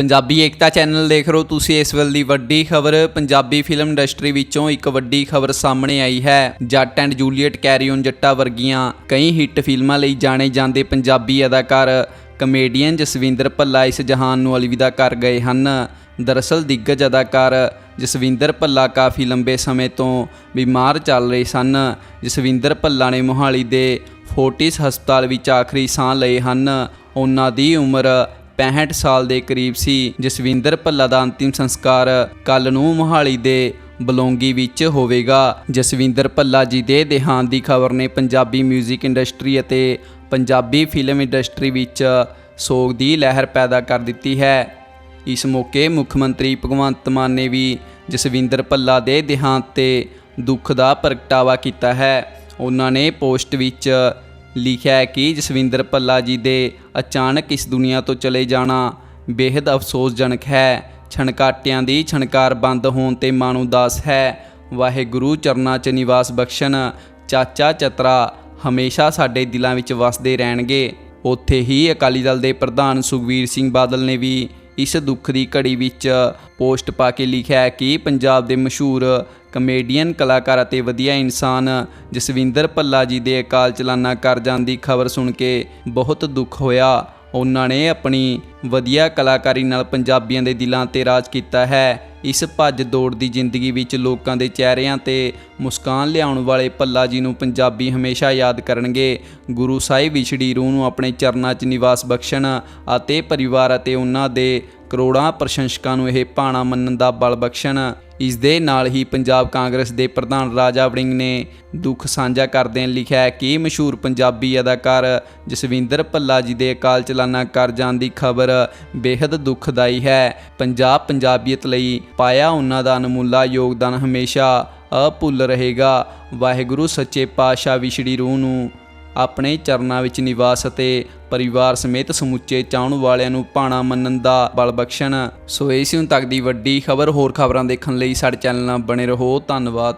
ਪੰਜਾਬੀ ਏਕਤਾ channel ਦੇਖ ਰਹੇ ਹੋ ਤੁਸੀਂ ਇਸ ਵੇਲੇ ਦੀ ਵੱਡੀ ਖਬਰ। ਪੰਜਾਬੀ ਫਿਲਮ ਇੰਡਸਟਰੀ ਵਿੱਚੋਂ ਇੱਕ ਵੱਡੀ ਖਬਰ ਸਾਹਮਣੇ ਆਈ ਹੈ। Jatt and Juliet carry on Jatta ਵਰਗੀਆਂ ਕਈ ਹਿੱਟ ਫਿਲਮਾਂ ਲਈ ਜਾਣੇ ਜਾਂਦੇ ਪੰਜਾਬੀ ਅਦਾਕਾਰ ਕਮੇਡੀਅਨ ਜਸਵਿੰਦਰ ਭੱਲਾ ਇਸ ਜਹਾਨ ਨੂੰ ਅਲਵਿਦਾ ਕਰ ਗਏ ਹਨ। ਦਰਅਸਲ ਦਿੱਗਜ ਅਦਾਕਾਰ ਜਸਵਿੰਦਰ ਭੱਲਾ ਕਾਫੀ ਲੰਬੇ ਸਮੇਂ ਤੋਂ ਬਿਮਾਰ ਚੱਲ ਰਹੇ ਸਨ। ਜਸਵਿੰਦਰ ਭੱਲਾ ਨੇ ਮੋਹਾਲੀ ਦੇ ਫੋਰਟਿਸ ਹਸਪਤਾਲ ਵਿੱਚ ਆਖਰੀ ਸਾਹ ਲਏ ਹਨ। ਉਹਨਾਂ ਦੀ ਉਮਰ 65 ਸਾਲ ਦੇ ਕਰੀਬ ਸੀ। ਜਸਵਿੰਦਰ ਭੱਲਾ ਦਾ ਅੰਤਿਮ ਸੰਸਕਾਰ ਕੱਲ ਨੂੰ ਮੋਹਾਲੀ ਦੇ ਬਲੌਂਗੀ ਵਿੱਚ ਹੋਵੇਗਾ। ਜਸਵਿੰਦਰ ਭੱਲਾ ਜੀ ਦੇ ਦੇਹਾਂਤ ਦੀ ਖਬਰ ਨੇ ਪੰਜਾਬੀ 뮤직 ਇੰਡਸਟਰੀ ਅਤੇ ਪੰਜਾਬੀ ਫਿਲਮ ਇੰਡਸਟਰੀ ਵਿੱਚ ਸੋਗ ਦੀ ਲਹਿਰ ਪੈਦਾ ਕਰ ਦਿੱਤੀ ਹੈ। ਇਸ ਮੌਕੇ ਮੁੱਖ ਮੰਤਰੀ ਭਗਵੰਤ ਮਾਨ ਨੇ ਵੀ ਜਸਵਿੰਦਰ ਭੱਲਾ ਦੇ ਦੇਹਾਂਤ ਤੇ ਦੁੱਖ ਦਾ ਪ੍ਰਗਟਾਵਾ ਕੀਤਾ ਹੈ। ਉਹਨਾਂ ਨੇ ਪੋਸਟ ਵਿੱਚ ਲਿਖਿਆ ਹੈ ਕਿ ਜਸਵਿੰਦਰ ਭੱਲਾ ਜੀ ਦੇ ਅਚਾਨਕ ਇਸ ਦੁਨੀਆ ਤੋਂ ਚਲੇ ਜਾਣਾ ਬੇहद ਅਫਸੋਸਜਨਕ ਹੈ। ਛਣਕਾਟਿਆਂ ਦੀ ਛਣਕਾਰ ਬੰਦ ਹੋਣ ਤੇ ਮਨ ਉਦਾਸ ਹੈ। ਵਾਹਿਗੁਰੂ ਚਰਨਾਂ 'ਚ ਨਿਵਾਸ ਬਖਸ਼ਣ, ਚਾਚਾ ਚਤਰਾ ਹਮੇਸ਼ਾ ਸਾਡੇ ਦਿਲਾਂ ਵਿੱਚ ਵਸਦੇ ਰਹਿਣਗੇ। ਉੱਥੇ ਹੀ ਅਕਾਲੀ ਦਲ ਦੇ ਪ੍ਰਧਾਨ ਸੁਖਵੀਰ ਸਿੰਘ ਬਾਦਲ ਨੇ ਵੀ ਇਸ ਦੁੱਖ ਦੀ ਘੜੀ ਵਿੱਚ ਪੋਸਟ ਪਾ ਕੇ ਲਿਖਿਆ ਹੈ ਕਿ ਪੰਜਾਬ ਦੇ ਮਸ਼ਹੂਰ ਕਮੇਡੀਅਨ, ਕਲਾਕਾਰ ਅਤੇ ਵਧੀਆ ਇਨਸਾਨ ਜਸਵਿੰਦਰ ਭੱਲਾ ਜੀ ਦੇ ਅਕਾਲ ਚਲਾਨਾ ਕਰ ਜਾਣ ਦੀ ਖਬਰ ਸੁਣ ਕੇ ਬਹੁਤ ਦੁੱਖ ਹੋਇਆ। ਉਹਨਾਂ ਨੇ ਆਪਣੀ ਵਧੀਆ ਕਲਾਕਾਰੀ ਨਾਲ ਪੰਜਾਬੀਆਂ ਦੇ ਦਿਲਾਂ ਤੇ ਰਾਜ ਕੀਤਾ ਹੈ। ਇਸ ਭੱਜ ਦੌੜ ਦੀ ਜ਼ਿੰਦਗੀ ਵਿੱਚ ਲੋਕਾਂ ਦੇ ਚਿਹਰਿਆਂ ਤੇ ਮੁਸਕਾਨ ਲਿਆਉਣ ਵਾਲੇ ਭੱਲਾ ਜੀ ਨੂੰ ਪੰਜਾਬੀ ਹਮੇਸ਼ਾ ਯਾਦ ਕਰਨਗੇ। ਗੁਰੂ ਸਾਹਿਬ ਵਿਛੜੀ ਰੂਹ ਨੂੰ ਆਪਣੇ ਚਰਨਾਂ 'ਚ ਨਿਵਾਸ ਬਖਸ਼ਣ ਅਤੇ ਪਰਿਵਾਰ ਅਤੇ ਉਹਨਾਂ ਦੇ ਕਰੋੜਾਂ ਪ੍ਰਸ਼ੰਸਕਾਂ ਨੂੰ ਇਹ ਭਾਣਾ ਮੰਨਣ ਦਾ ਬਲ ਬਖਸ਼ਣ, ਇਸ ਦੇ ਨਾਲ ਹੀ ਪੰਜਾਬ ਕਾਂਗਰਸ ਦੇ ਪ੍ਰਧਾਨ ਰਾਜਾ ਵੜਿੰਗ ਨੇ ਦੁੱਖ ਸਾਂਝਾ ਕਰਦਿਆਂ ਲਿਖਿਆ ਕਿ ਮਸ਼ਹੂਰ ਪੰਜਾਬੀ ਅਦਾਕਾਰ ਜਸਵਿੰਦਰ ਭੱਲਾ ਜੀ ਦੇ ਅਕਾਲ ਚਲਾਣਾ ਕਰ ਜਾਣ ਦੀ ਖਬਰ ਬੇहद ਦੁਖਦਾਈ ਹੈ। ਪੰਜਾਬ ਪੰਜਾਬੀਅਤ ਲਈ ਪਾਇਆ ਉਹਨਾਂ ਦਾ ਅਨਮੁੱਲਾ ਯੋਗਦਾਨ ਹਮੇਸ਼ਾ ਅਭੁੱਲ ਰਹੇਗਾ। ਵਾਹਿਗੁਰੂ ਸੱਚੇ ਪਾਤਸ਼ਾਹ ਵਿਛੜੀ ਰੂਹ ਨੂੰ ਆਪਣੇ ਚਰਨਾਂ ਵਿੱਚ ਨਿਵਾਸ ਅਤੇ ਪਰਿਵਾਰ ਸਮੇਤ ਸਮੁੱਚੇ ਚਾਹਣ ਵਾਲਿਆਂ ਨੂੰ ਭਾਣਾ ਮੰਨਣ ਦਾ ਬਲ ਬਖਸ਼ਣ। ਸੋ ਇਹ ਸੀ ਹੁਣ ਤੱਕ ਦੀ ਵੱਡੀ ਖਬਰ। ਹੋਰ ਖਬਰਾਂ ਦੇਖਣ ਲਈ ਸਾਡੇ ਚੈਨਲ ਨਾਲ ਬਣੇ ਰਹੋ। ਧੰਨਵਾਦ।